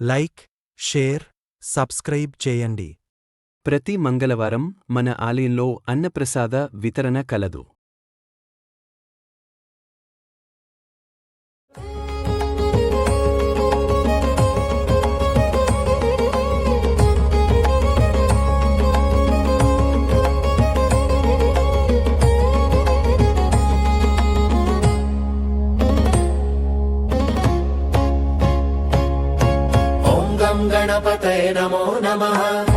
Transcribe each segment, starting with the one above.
Like share subscribe చేయండి. ప్రతి మంగళవారం మన ఆలయంలో అన్నప్రసాద వితరణ కలదు. नमो नमः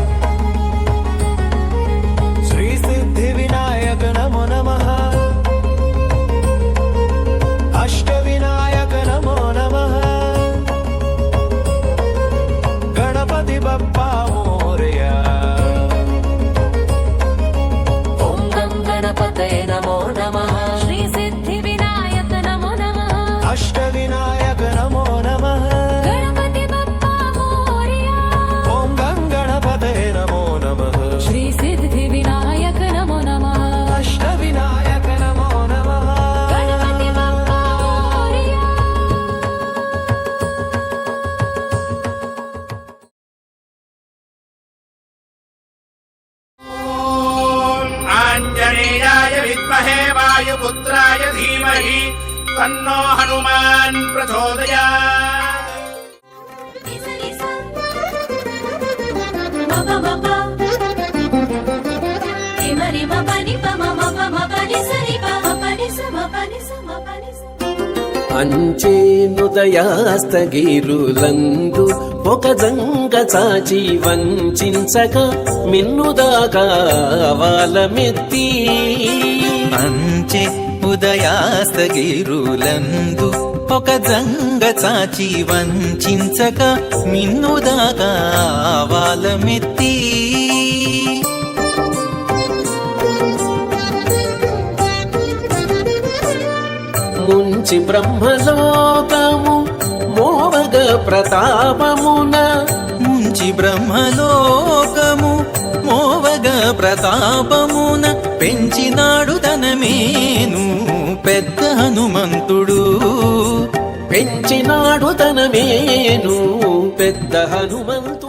वायुपुत्राय धीमहि तन्नो हनुमान् प्रचोदयात् అంచేనుదయాస్తగిరులందు ఒక జంగ చాచి వంచక మిన్నుదాకా వాలమెత్తి అంచె ఉదయాస్తగిరులందు ఒక జంగ చాచి వంచక మిన్నుదాకా వాలమెత్తి ముంచి బ్రహ్మలోకము మోవగ ప్రతాపమున. ముంచి బ్రహ్మలోకము మోవగ ప్రతాపమున పెంచినాడు తనమేను పెద్ద హనుమంతుడు. పెంచినాడు తనమేను పెద్ద హనుమంతుడు.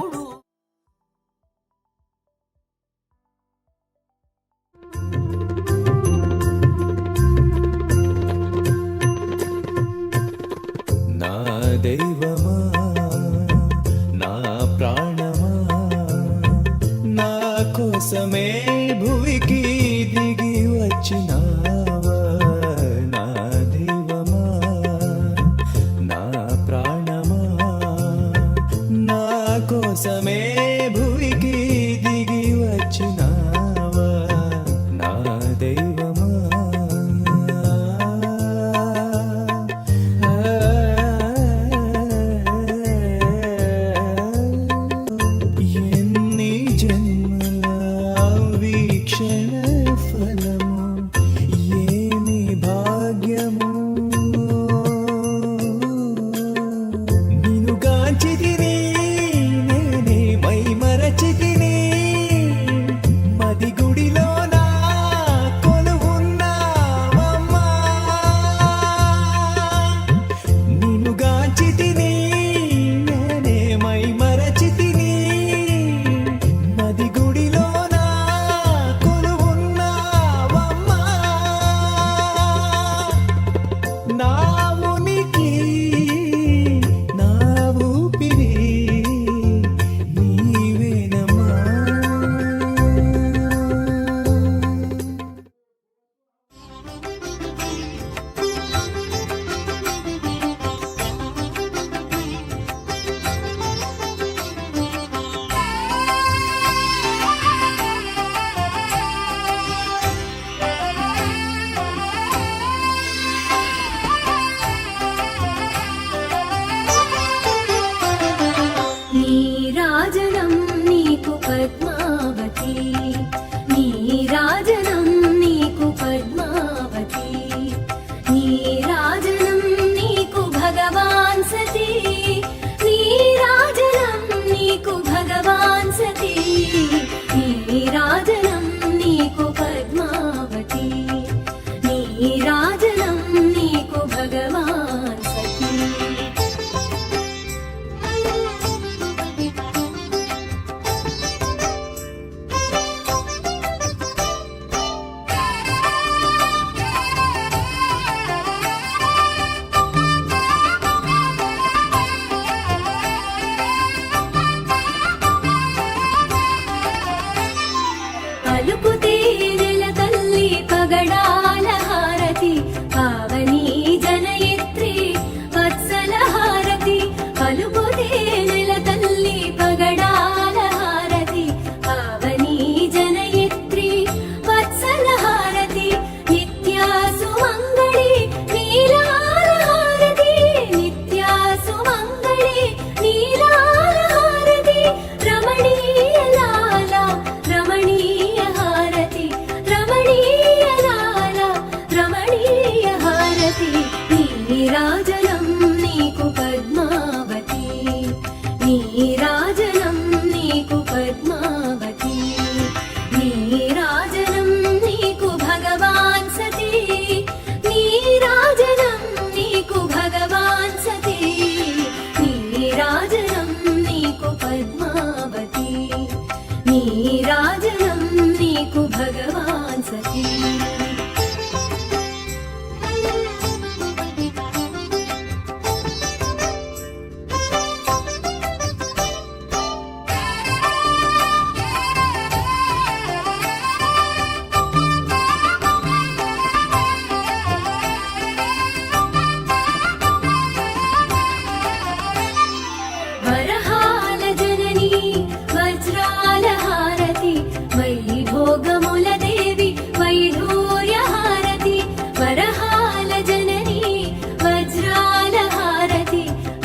భగవాన్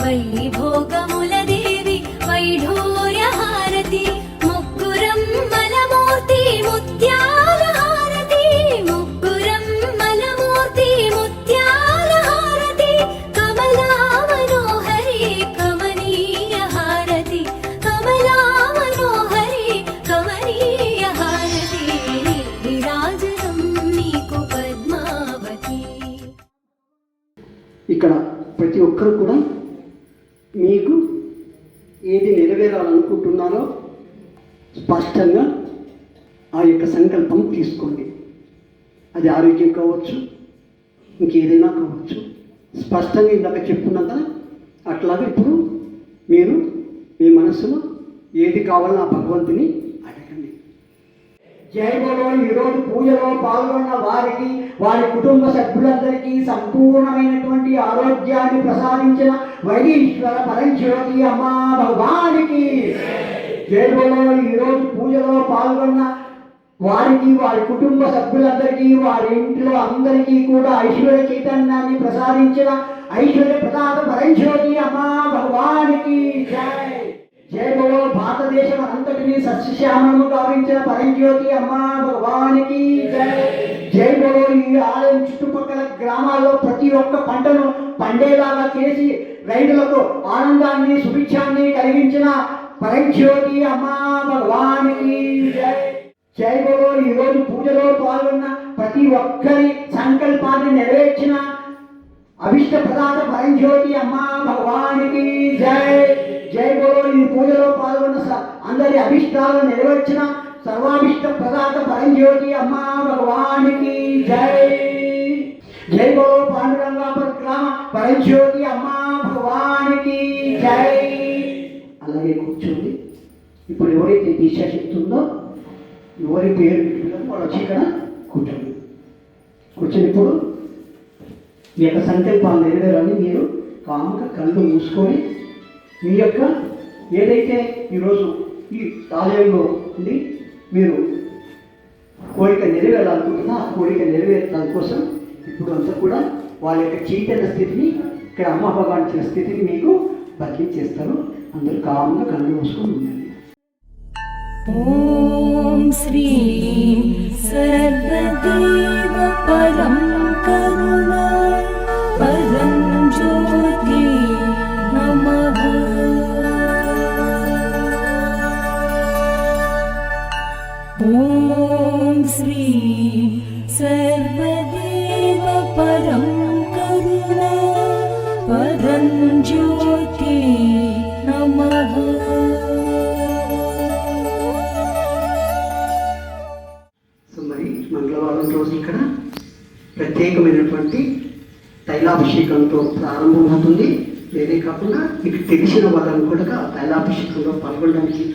హారతి భోగముల దేవి వైఢూర్య హారతి ముగ్గురం మలమూర్తి ముత్యాల హారతి ముగ్గురం మలమూర్తి ముత్యాల హారతి కమలా మనోహరి కమనీయ హారతి కమలా మనోహరి కమనీయ హారతి రాజనం నీకు పద్మావతి. ఇక్కడ ప్రతి ఒక్కరు కూడా మీకు ఏది నెరవేరాలనుకుంటున్నారో స్పష్టంగా ఆ యొక్క సంకల్పం తీసుకోండి. అది ఆరోగ్యం కావచ్చు ఇంకేదైనా కావచ్చు. స్పష్టంగా ఇందాక చెప్పుకున్నాం కదా అట్లాగే ఇప్పుడు మీరు మీ మనసులో ఏది కావాలో ఆ భగవంతుని అడగండి. జైవలో ఈరోజు పూజలో పాల్గొన్న వారికి వారి కుటుంబ సభ్యులందరికీ సంపూర్ణమైనటువంటి ఆరోగ్యాన్ని ప్రసాదించిన వైదీశ్వర పరంజ్యోతి అమ్మా భగవానికి. జైవలో ఈరోజు పూజలో పాల్గొన్న వారికి వారి కుటుంబ సభ్యులందరికీ వారి ఇంట్లో అందరికీ కూడా ఐశ్వర్య చైతన్యాన్ని ప్రసాదించిన ఐశ్వర్య ప్రసాద పరంజ్యోతి అమ్మా భగవానికి జై. జై భారతదేశం అంతటిని సస్యశ్యామము గావించిన పరంజ్యోతి అమ్మా భగవానికి జై. జై బోలో ఈ ఆలయం చుట్టుపక్కల గ్రామాల్లో ప్రతి ఒక్క పంటను పండేలాగా చేసి రైతులకు ఆనందాన్ని సుభిక్షాన్ని కలిగించిన పరంజ్యోతి అమ్మా భగవానికి జై జై బోలో ఈ పూజలో పాల్గొన్న ప్రతి ఒక్కరి సంకల్పాన్ని నెరవేర్చిన అభిష్ట ప్రదాత పరంజ్యోతి అమ్మా భగవానికి జై. జై బోలో ఈ పూజలో పాల్గొన్న స- అందరి అభిష్టాలను నెరవేర్చిన సర్వాభిష్ట ప్రదాత పరంజ్యోతి అమ్మా భగవానికి జై. జై బోలో పాండురంగా గ్రామ పరంజ్యోతి అమ్మా భగవానికి జై. అలాగే కూర్చోండి ఇప్పుడు ఎవరైతే దీక్షాశక్తి ఉందో ఎవరి పేరు పెట్టుకుంటారో వాళ్ళు వచ్చి ఇక్కడ కూర్చోండి. కూర్చున్నప్పుడు మీ యొక్క సంకల్పాలు నెరవేరాలని మీరు కాముగా కళ్ళు మూసుకొని మీ యొక్క ఏదైతే ఈరోజు ఈ ఆలయంలో ఉండి మీరు కోరిక నెరవేరాలనుకుంటున్నా ఆ కోరిక నెరవేరడం కోసం ఇప్పుడు అంతా కూడా వాళ్ళ యొక్క చైతన్య స్థితిని ఇక్కడ అమ్మ భగవాన్ స్థితిని మీకు బదిలీ చేస్తారు. అందరు కామంగా కళ్ళు మూసుకొని ఉండండి ఓం శ్రీ సర్వదేవ పరం కరుణ పరం జ్యోతి నమ ఓం శ్రీ సర్వదేవ పరం కరుణ పరం జ్యోతి మరి మంగళవారం రోజు ఇక్కడ ప్రత్యేకమైనటువంటి తైలాభిషేకంతో ప్రారంభమవుతుంది. వేరే కాకుండా మీకు తెలిసిన వాళ్ళని కూడా తైలాభిషేకంలో పాల్గొనడానికి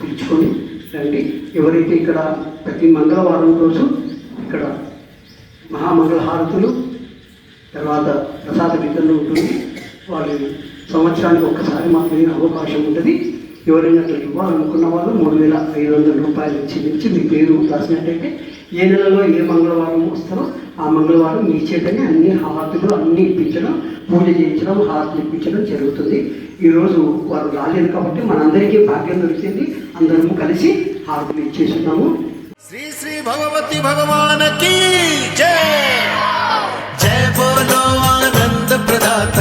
పిలుచుకొని రండి. ఎవరైతే ఇక్కడ ప్రతి మంగళవారం రోజు ఇక్కడ మహామంగళహారతులు తర్వాత ప్రసాద వితరణ ఉంటుంది వాళ్ళు సంవత్సరానికి ఒక్కసారి మాకు లేని అవకాశం ఉంటుంది. ఎవరైనా అట్లా ఇవ్వాలనుకున్న వాళ్ళు మూడు వేల ఐదు వందల రూపాయలు చెల్లించి మీ పేరు రాసినట్టయితే ఏ నెలలో ఏ మంగళవారం వస్తారో ఆ మంగళవారం మీ చేతనే అన్ని హార్తులు అన్ని ఇప్పించడం పూజ చేయించడం హారతులు ఇప్పించడం జరుగుతుంది. ఈరోజు వారు రాలేదు కాబట్టి మనందరికీ భాగ్యం దొరికింది. అందరము కలిసి హారతులు ఇచ్చేస్తున్నాము. శ్రీ శ్రీ భగవతి భగవానకి జయ జయ బోలో ఆనంద ప్రదాత!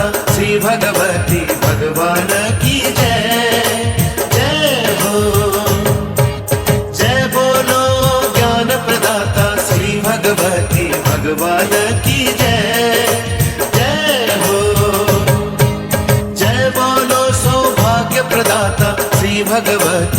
भगवती भगवान की जय। जय हो। जय बोलो ज्ञान प्रदाता श्री भगवती भगवान की जय। जय हो। जय बोलो सौभाग्य प्रदाता श्री भगवती